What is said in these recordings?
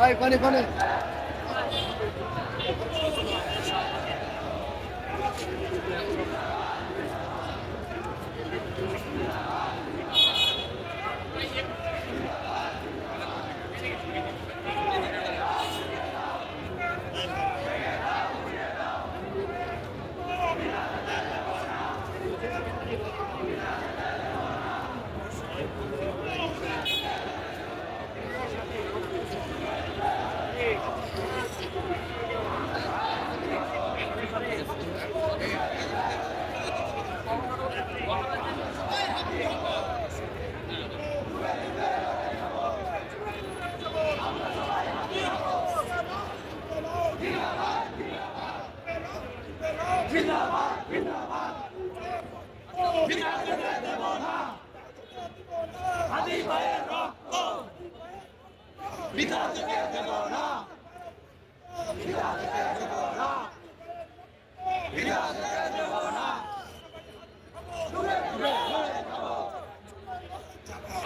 Thank you.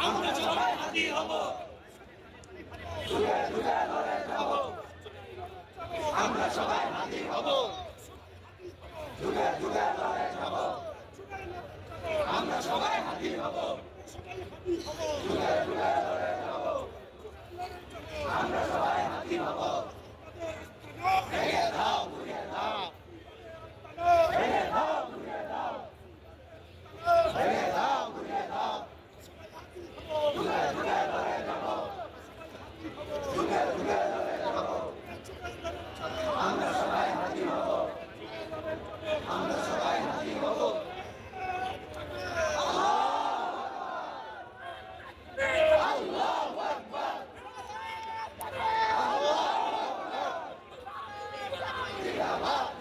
আমরা সবাই হাতি হব। Ay, pane, pane.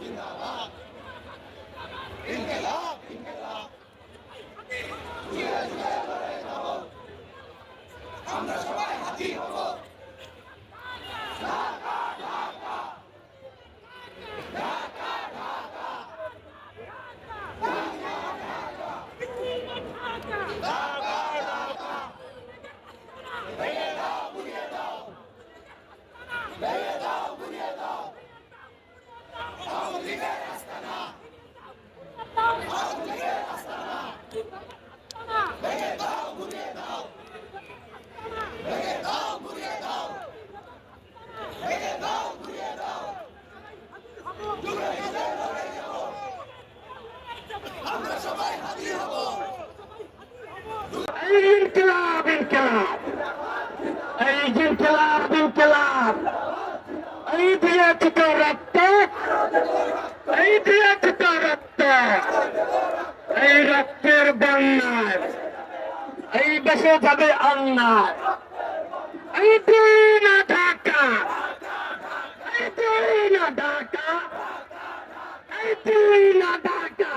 এই দিয়েছে এই রক্তের বন্যায়। এই দেশে যাবে অন্যায়। এই দিন ঢাকা। এই দিন ঢাকা। এই দিন ঢাকা।